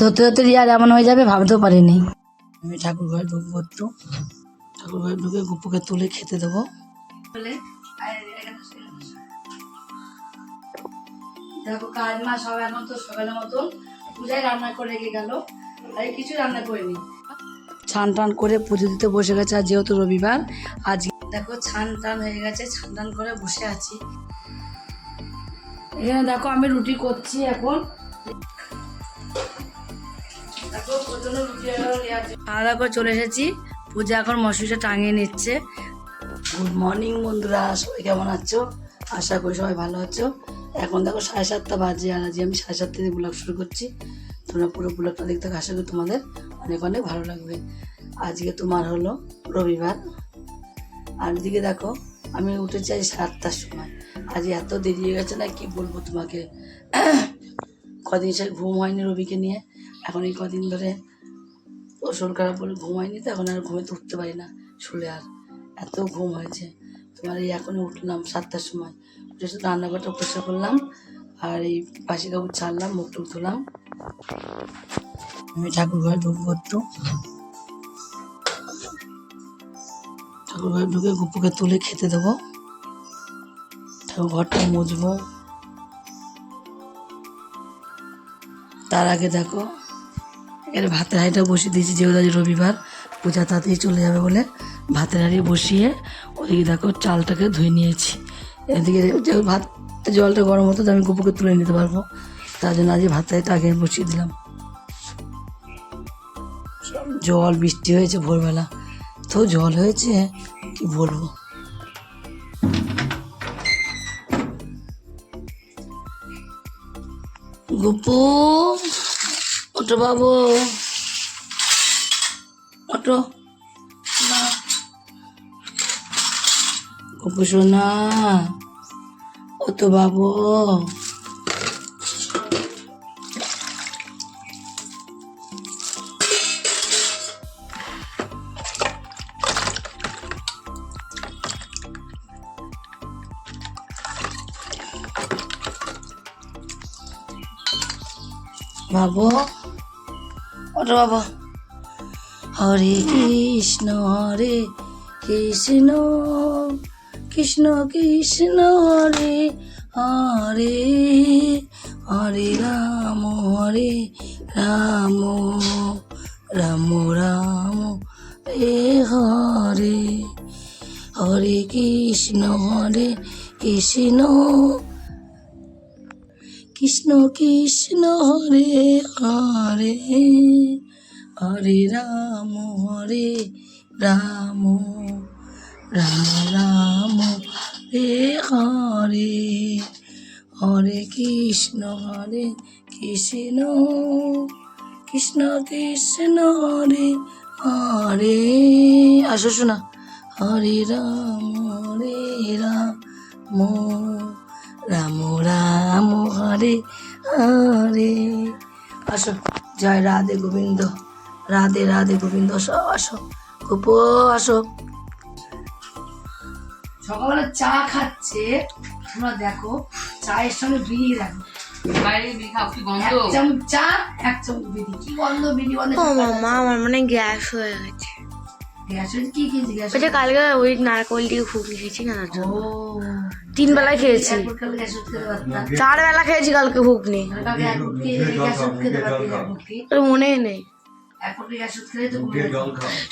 ধরতে ধরতে রিয়ার এমন হয়ে যাবে ভাবতেও পারিনি। আমি ঠাকুর ঘরে ঢুকবো একটু। ঠাকুর ঘরে ঢুকে গুপুকে তুলে খেতে দেবো। দেখো কাজ মা সব এখন তো সকালের মতন পূজায় রান্না করে রেখে গেল আর কিছু রান্না করিনি। ছান টান করে পুজো দিতে বসে গেছে আর যেহেতু রবিবার আজ দেখো ছান টান হয়ে গেছে ছান টান করে বসে আছি। এখানে দেখো আমি রুটি করছি এখন। খাওয়া দাওয়া করে চলে এসেছি। পূজা এখন মশুরিটা টাঙিয়ে নিচ্ছে। গুড মর্নিং বন্ধুরা। সবাই কেমন আছো? আশা করি সবাই ভালো আছো। এখন দেখো সাড়ে সাতটা বাজে আর আজকে আমি সাড়ে সাতটা থেকে ব্লগ শুরু করছি। তোমরা পুরো ব্লগটা দেখতে। আশা করি তোমাদের অনেক অনেক ভালো লাগবে। আজকে তোমার হলো রবিবার। আর দিকে দেখো, আমি উঠেছি আজ সাতটার সময়। আজ এত দেরি হয়ে গেছে না, কি বলব তোমাকে? কদিন সে ঘুম হয়নি রবিকে নিয়ে। এখন এই কদিন ধরে ও শরীর খারাপ বলে ঘুম হয়নি তো, এখন আর ঘুমোতে উঠতে পারি না শুলে আর। এত ঘুম হয়েছে। তোমার এই এখনই উঠলাম সাতটার সময়। উঠে শুধু রান্নাঘরটা পরিষ্কার করলাম আর এই পাশে কাপড় ছাড়লাম, মুখ টুক ধুলাম। আমি ঠাকুর ঘরে ঢুকবো একটু। ঠাকুর ঘরে ঢুকে গুপুকে তুলে খেতে দেবো। ঠাকুর ঘরটা মুছবো। তার আগে দেখো এখানে ভাতের হাঁড়িটা বসিয়ে দিয়েছি, যেহেতু আজ রবিবার, পূজা তাড়াতাড়ি চলে যাবে বলে ভাতের হাঁড়ি বসিয়ে ওদিকে দেখো চালটাকে ধুয়ে নিয়েছি। এদিকে ভাত, জলটা গরম হতো আমি গুপুকে তুলে নিতে পারব। তার জন্য আজকে ভাতের হাঁড়িটা আগে বসিয়ে দিলাম। জল, বৃষ্টি হয়েছে ভোরবেলা। তো জল হয়েছে, কি বলব? গুপু! ওটো বাবু না। গুপু সোনা ও বাবু বাবু ওটো বাবু। হরে কৃষ্ণ হরে কৃষ্ণ কৃষ্ণ কৃষ্ণ, হরে হরে হরে রাম হরে রাম রাম রাম হে হরে। হরে কৃষ্ণ হরে কৃষ্ণ কৃষ্ণ কৃষ্ণ হরে হরে হরে রাম হরে রাম রাম রাম হে হরে হরে কৃষ্ণ হরে কৃষ্ণ কৃষ্ণ কৃষ্ণ হরে হরে। আসো শোনা, হরে রাম হরে রাম রাম রাম হরে হরে। আসো জয় রাধে গোবিন্দ রাধে রাধে গোবিন্দ আসো আসো গোপো আসো। সকালবেলা চা খাচ্ছে তোমরা দেখো চায়ের সঙ্গে বিড়ি দেখো। এক চামচ চা এক চামচ বিড়ি। কি গন্ধ বিড়ি গন্ধ আমার মানে গ্যাস হয়ে গেছে। ওই যে কালকে ওই নারকল দিয়ে ফুকি খেয়েছি না তার জন্য। তিন বেলায় খেয়েছি। চার বেলা খেয়েছি কালকে ঘুগনি। তোর মনেই নেই।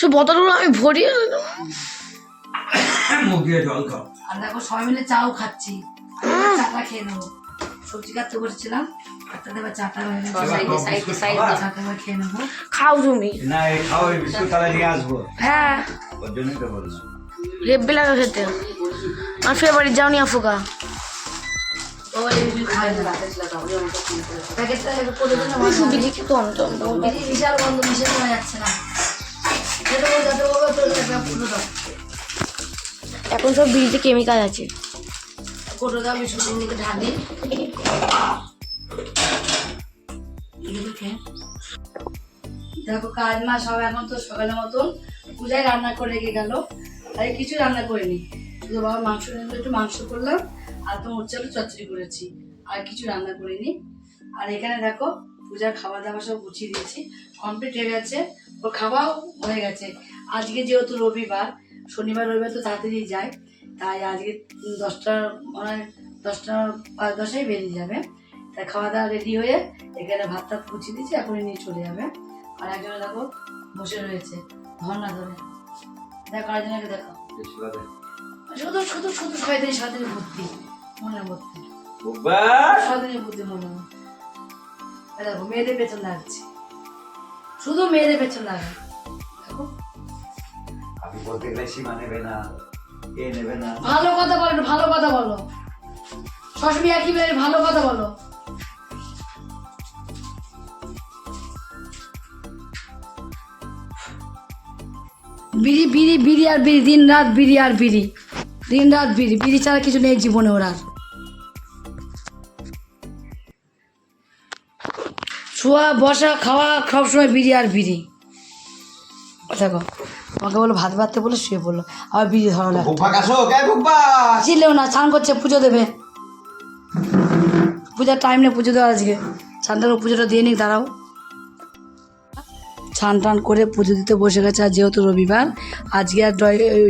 সব বোতলগুলো আমি দিলাম। মুখ দিয়ে জল খাও। আর দেখো সবাই মিলে চাও খাচ্ছি। চাটা খেয়ে নেব। সবজি কাটতে বসেছিলাম কাটতে দেবার চাটা গেছে সাইডে সাইডে সাইডে চাটা এবার খেয়ে নেব। খাও তুমি। না এই খাও এই বিস্কুট তাহলে নিয়ে আসব। হ্যাঁ। ওর জন্যই তো হেব্বি লাগে খেতে। আমার ফেভারিট যাওনি আফুকা এই বিশাল গন্ধ মিশে যাচ্ছে না। এখন সব বিড়িতে কেমিক্যাল আছে। ফুটো দাও বিস্কুটগুলোকে ঢালি। দেখো কাজ মা সব এখন তো সকালের মতন পূজায় রান্না করে রেখে গেল। আর কিছু রান্না করিনি। শুধু বাবা মাংস একটু মাংস করলাম, আর তো মোট চালু চচ্চড়ি করেছি, আর কিছু রান্না করিনি। আর এখানে দেখো, পূজার খাওয়া দাওয়া সব গুছিয়ে দিয়েছি। কমপ্লিট হয়ে গেছে। ওর খাওয়াও হয়ে গেছে। আজকে যেহেতু রবিবার, শনিবার, রবিবার তো তাড়াতাড়ি যায়, তাই আজকে দশটা মানে দশটা পাঁচ দশটাই বেরিয়ে যাবে। তাই খাওয়া দাওয়া রেডি হয়ে এখানে ভাত টাত গুছিয়ে দিয়েছি এখনই নিয়ে চলে যাবে। আর একজনে দেখো বসে রয়েছে ধর্না ধরে। দেখো আরেকজনকে দেখো শুধু শুধু শুধু শয়তানি শয়তানি বুদ্ধি মনের মধ্যে শয়তানি বুদ্ধি মধ্যে দেখো মেয়েদের পেছন লাগছে। শুধু মেয়েদের পেছন লাগে দেখো। আপনি বলতে গেলে সীমা নেবে না কে নেবে না? ভালো কথা বলো ভালো কথা বলো। সবসময় একই মেয়ের ভালো কথা বলো? বিড়ি বিড়ি বিড়ি আর বিড়ি দিন রাত বিড়ি আর বিড়ি। দিন রাত বিড়ি বিড়ি ছাড়া কিছু নেই জীবনে ওর আর। শোয়া বসা খাওয়া সব সময় বিড়ি আর বিড়ি। দেখো আমাকে বলো ভাত ভাততে বলে শুয়ে পড়ল আবার বিড়ি ধরো কে ছিলেও না স্নান করছে পুজো দেবে। পূজার টাইম নেই, পুজো দেওয়ার আজকে। টান পুজোটা দিয়ে নিক, দাঁড়াও। স্নান টান করে পুজো দিতে বসে গেছে আর যেহেতু রবিবার, আজকে আর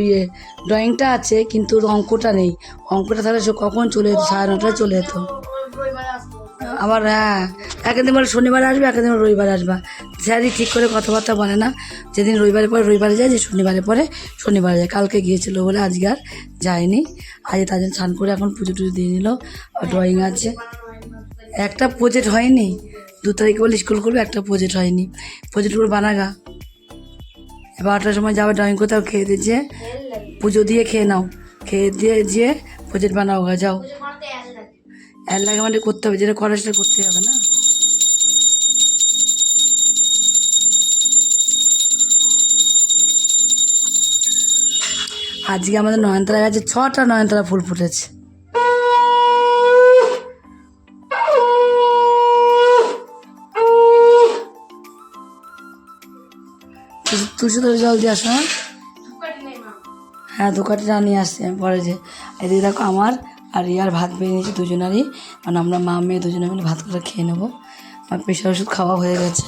ইয়ে ড্রয়িংটা আছে, কিন্তু অঙ্কটা নেই। অঙ্কটা তাহলে সে কখন চলে যেত? সাড়ে নটায় চলে যেত। আবার হ্যাঁ একদিন বলে শনিবার আসবে, একদিন রবিবার আসবা। স্যারই ঠিক করে কথাবার্তা বলে না। যেদিন রবিবারের পরে রবিবারে যায়, যে শনিবারের পরে শনিবারে যায়। কালকে গিয়েছিল বলে আজকে আর যায়নি। আজ জন্য স্নান করে এখন পুজো টুজো দিয়ে নিল। ড্রয়িং আছে। একটা প্রজেক্ট হয়নি, দু তারিখে বলে স্কুল করবে একটা প্রজেক্ট হয়নি। প্রজেক্টগুলো বানাগা। বারোটার সময় যাবে ড্রয়িং করতে, খেয়ে দিয়ে যেয়ে পুজো দিয়ে খেয়ে নাও। খেয়ে দিয়ে যেয়ে প্রজেক্ট বানাও গা, যাও। এর লাগে মানে করতে হবে, যেটা করা সেটা করতে হবে না। আজকে আমাদের নয়নতারা গাছে ছটা নয়নতারা ফুল ফুটেছে। তুলসী- তলে জল দিয়ে আসো হ্যাঁ? হ্যাঁ দু কাটি নিয়ে আসছে। পরে যে এদিকে দেখো আমার আর ইয়ার ভাত বেরিয়ে নিয়েছি দুজনারই। মানে আমরা মা মেয়ে দুজনে মিলে ভাত করে খেয়ে নেব। আমার প্রেশার ওষুধ খাওয়া হয়ে গেছে।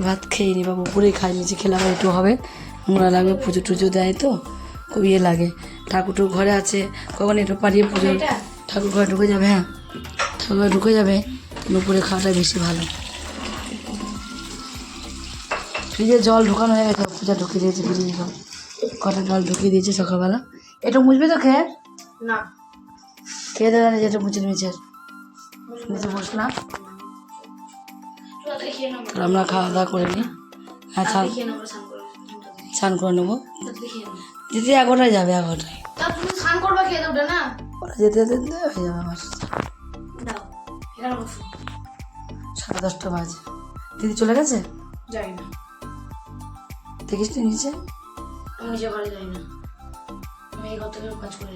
ভাত খেয়ে নি বা উপরেই খাই নিয়েছি খেলে আবার একটু হবে। নোংরা লাগবে পুজো টুজো দেয় তো খুব ইয়ে লাগে। ঠাকুর ঘরে আছে। কখন একটু পাঠিয়ে পুজো ঠাকুর ঘরে ঢুকে যাবে হ্যাঁ? ঠাকুর ঘরে ঢুকে যাবে কিন্তু উপরে খাওয়াটাই বেশি ভালো। ফ্রিজে জল ঢোকানো হয়ে গেছে পূজা ঢুকিয়ে দিয়েছে ফ্রিজে জল। কটা জল ঢুকিয়ে দিয়েছে সকালবেলা? এটা মুছবে তো খেয়ে? না। খেয়ে দেবে না যেটা মুছে নিয়েছে। নিচে বসলাম। আমরা খাওয়া দাওয়া করে নিই। হ্যাঁ স্নান করে নেব। দিদি এগারোটায় যাবে এগারোটায়। তুমি স্নান করবা খেয়ে দেবে না? ওরা যেতে যেতে হয়ে যাবে আমার সাড়ে দশটা বাজে। দিদি চলে গেছে? যাই না। দেখিস তুই নিচে? আমি নিজে ঘরে যাই না। আমি এই গত কাজ করে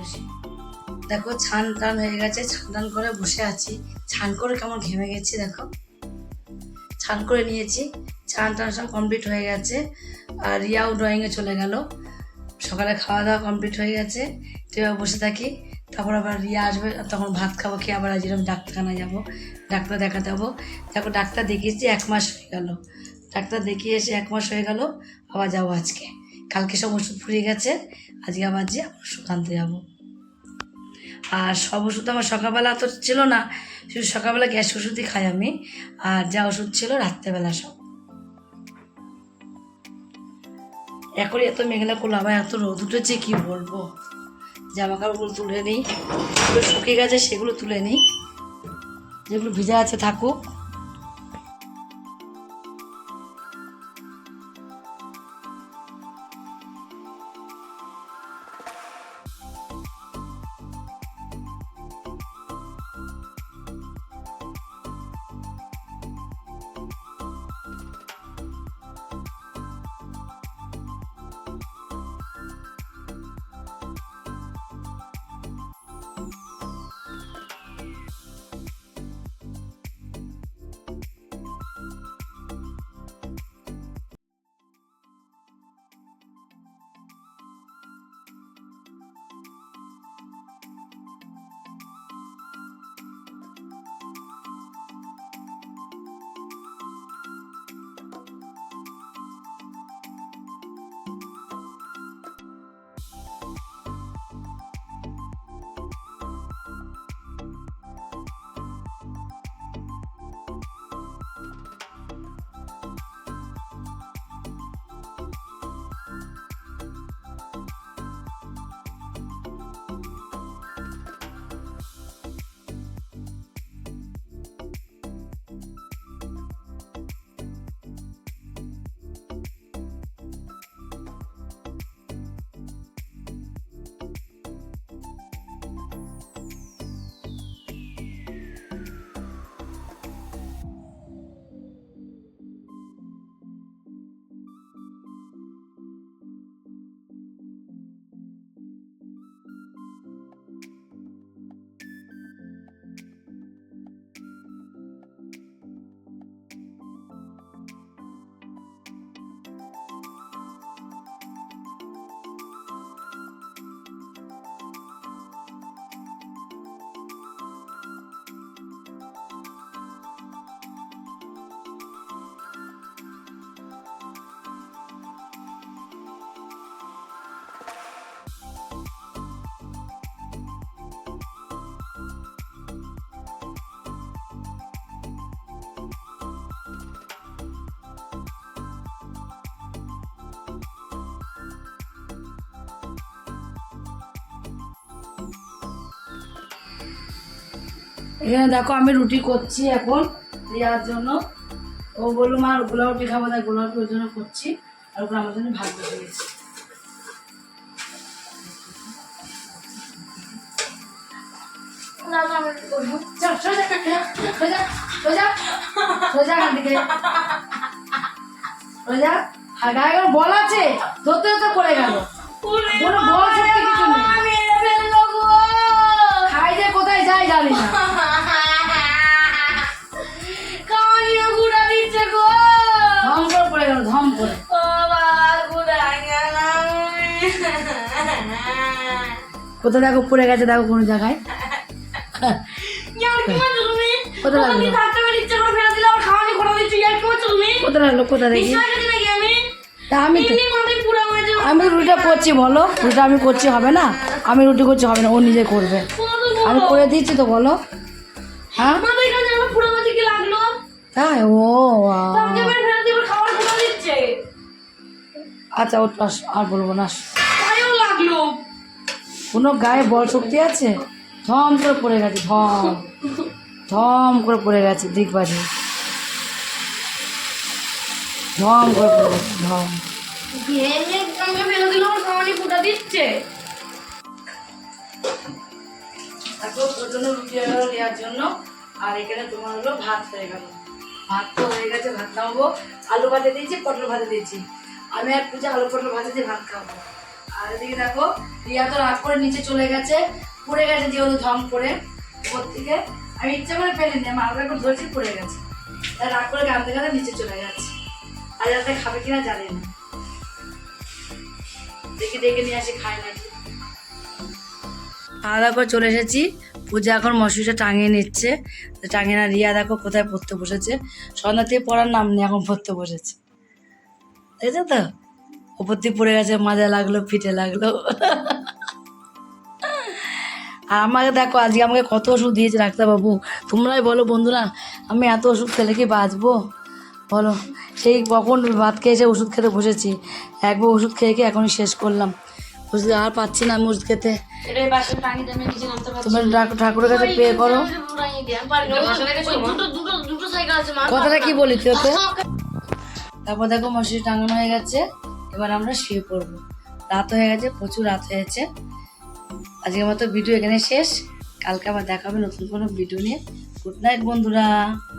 দেখো ছান টান হয়ে গেছে ছান টান করে বসে আছি। ছান করে কেমন ঘেমে গেছি দেখো। ছান করে নিয়েছি। ছান টান সব কমপ্লিট হয়ে গেছে। আর রিয়াও ড্রয়িংয়ে চলে গেল। সকালে খাওয়া দাওয়া কমপ্লিট হয়ে গেছে। তো বসে থাকি। তারপর আবার রিয়া আসবে। তখন ভাত খাব খেয়ে আবার আজ এরকম ডাক্তারখানা যাব। ডাক্তার দেখাতে যাব। দেখো ডাক্তার দেখিয়েছি এক মাস হয়ে গেল। ডাক্তার দেখিয়ে এসে এক মাস হয়ে গেল। আবার যাব আজকে। কালকে সব ওষুধ ফুরিয়ে গেছে। আজকে আবার যে ওষুধ আনতে যাব। আর সব ওষুধ আমার সকালবেলা তো ছিল না। শুধু সকালবেলা গ্যাস ওষুধই খাই আমি। আর যা ওষুধ ছিল রাত্রেবেলা সব। এখনই এত মেঘলা করল, আবার এত রোদ উঠেছে, কি বলব? জামা কাপড়গুলো তুলে নিই শুকিয়ে গেছে সেগুলো তুলে নিই। যেগুলো ভিজা আছে, থাকুক। এখানে দেখো আমি রুটি করছি এখন দেওয়ার জন্য। ও বলল মা গোলা রুটি খাব তাই গোলা রুটি ওর জন্য করছি। আর ওগুলো আমার জন্য। আর গায়ে কোনো বল আছে ধরতে ধরতে পড়ে গেল। কোনো বল খাই যে কোথায় যায় জানি না। কোথায় দেখো পড়ে গেছে দেখো কোনো জায়গায়। কোথায় লাগল? কোথায় লাগল কোথায় দেখি। তা আমি আমি রুটিটা করছি বলো। রুটিটা আমি করছি হবে না? আমি রুটি করছি হবে না ও নিজে করবে। আমি করে দিচ্ছি তো বলো। হ্যাঁ? তাই? ও আচ্ছা আর বলব না আস। কোনো গায়ে বল শক্তি আছে? ধম করে পড়ে গেছে, ধম। ধম করে পড়ে গেছে, দিক বাজে ধম করে পড়ে গেছে, ধম। নেওয়ার জন্য, আর এখানে তোমার হলো ভাত হয়ে ভাত তো হয়ে গেছে, ভাত আলু ভাজা দিয়েছি, পটল ভাজা দিয়েছি। আমি আর পূজা আলু পটল ভাজা দিয়ে ভাত খাব আর এদিকে দেখো, রিয়া তো রাগ করে নিচে চলে গেছে। পড়ে গেছে যেহেতু ধম করে উপর থেকে। আমি ইচ্ছা করে ফেলিনি আমি আলগা করে ধরেছি, পড়ে গেছে। তাই রাগ করে গান থেকে নিচে চলে গেছে। আর যাতে খাবে কিনা জানি না। দেখি, ডেকে নিয়ে আসি, খাই নাকি। খাওয়া দাওয়া করে চলে এসেছি। পূজা এখন মশুরিটা টাঙিয়ে নিচ্ছে। টাঙিয়ে না, রিয়া দেখো কোথায় পড়তে বসেছে। সন্ধ্যা থেকে পড়ার নাম নেই, এখন পড়তে বসেছে। দেখছ তো? ওপর দিয়ে পড়ে গেছে মাজা লাগল পিঠে লাগল। আর আমাকে দেখো আজকে আমাকে কত ওষুধ দিয়েছে ডাক্তারবাবু। তোমরাই বলো বন্ধুরা আমি এত ওষুধ খেলে কি বাঁচবো? বলো সেই কখন ভাত খেয়ে এসে ওষুধ খেতে বসেছি। একবার ওষুধ খেয়ে খেয়ে এখনই শেষ করলাম। ওষুধ আর পাচ্ছি না আমি ওষুধ খেতে। তোমার ঠাক- ঠাকুরের কাছে পে করো। কথাটা কি বলি তুই তারপর দেখো মশারি টাঙানো হয়ে গেছে। এবার আমরা শুয়ে পড়ব। রাত হয়ে গেছে, প্রচুর রাত হয়েছে আজকের মতো ভিডিও এখানে শেষ। কালকে আবার দেখাবে নতুন কোনো ভিডিও নিয়ে। গুড নাইট বন্ধুরা।